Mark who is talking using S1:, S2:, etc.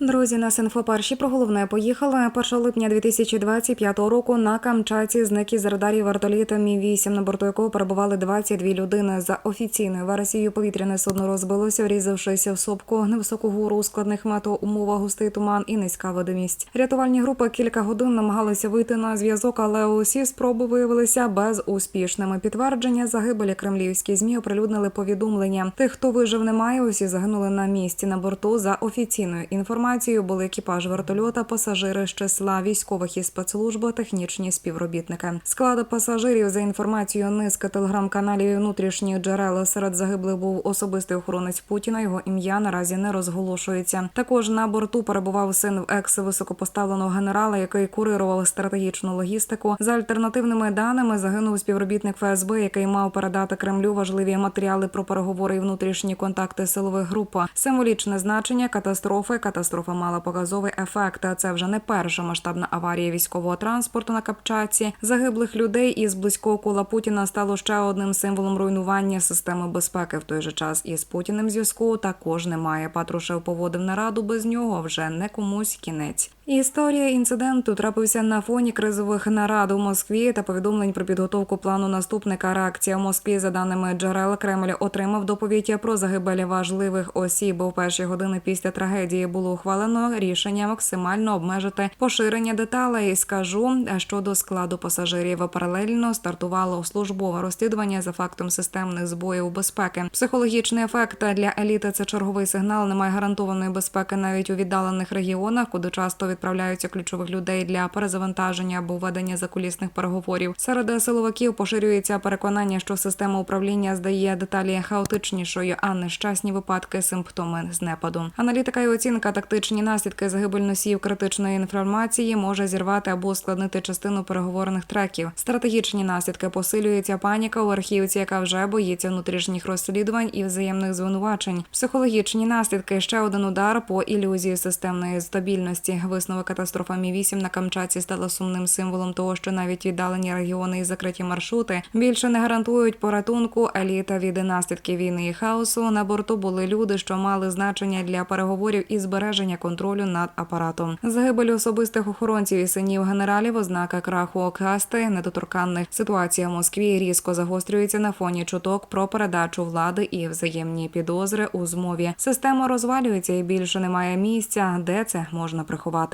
S1: Друзі, на Синфоперші про головне поїхали 1 липня 2025 року на Камчатці зник із радарів вертоліта Мі 8 на борту якого перебували 22 людини. За офіційною версією повітряне судно розбилося, врізавшися в сопку, невисоку гору у складних метеоумовах, густий туман і низька видимість. Рятувальні групи кілька годин намагалися вийти на зв'язок, але усі спроби виявилися безуспішними. Підтвердження загибелі кремлівські змі оприлюднили повідомлення. Тих, хто вижив, немає. Усі загинули на місці. На борту за офіційною інформацією були екіпаж вертольота, пасажири з числа військових і спецслужби, технічні співробітники. Склад пасажирів за інформацією низки телеграм-каналів і внутрішніх джерел серед загиблих був особистий охоронець Путіна. Його ім'я наразі не розголошується. Також на борту перебував син екс високопоставленого генерала, який курирував стратегічну логістику. За альтернативними даними загинув співробітник ФСБ, який мав передати Кремлю важливі матеріали про переговори і внутрішні контакти силових груп. Символічне значення катастрофи. Катастрофа мала показовий ефект. Це вже не перша масштабна аварія військового транспорту на Капчаці. Загиблих людей із близького кола Путіна стало ще одним символом руйнування системи безпеки. В той же час із Путіним зв'язку також немає. Патрушев поводив нараду без нього. Вже не комусь кінець. Історія інциденту трапився на фоні кризових нарад у Москві та повідомлень про підготовку плану наступника. Реакція в Москві, за даними джерел, Кремль отримав доповідь про загибелі важливих осіб. У перші години після трагедії було ухвалено рішення максимально обмежити поширення деталей. Скажу щодо складу пасажирів. Паралельно стартувало службове розслідування за фактом системних збоїв безпеки. Психологічний ефект для еліти це черговий сигнал. Немає гарантованої безпеки навіть у віддалених регіонах, куди часто відправляються ключових людей для перезавантаження або ведення закулісних переговорів. Серед силовиків поширюється переконання, що система управління здає деталі хаотичнішою, а нещасні випадки симптоми знепаду. Аналітика і оцінка тактичні наслідки загибель носіїв критичної інформації може зірвати або ускладнити частину переговорних треків. Стратегічні наслідки посилюється паніка у архівці, яка вже боїться внутрішніх розслідувань і взаємних звинувачень. Психологічні наслідки ще один удар по ілюзії системної стабільності. Висновок катастрофа Мі 8 на Камчатці стала сумним символом того, що навіть віддалені регіони і закриті маршрути більше не гарантують порятунку. Еліта від наслідків війни і хаосу на борту були люди, що мали значення для переговорів і збереження контролю над апаратом. Загибель особистих охоронців і синів генералів, ознака краху касти недоторканних. Ситуація в Москві різко загострюється на фоні чуток про передачу влади і взаємні підозри у змові. Система розвалюється і більше немає місця, де це можна приховати.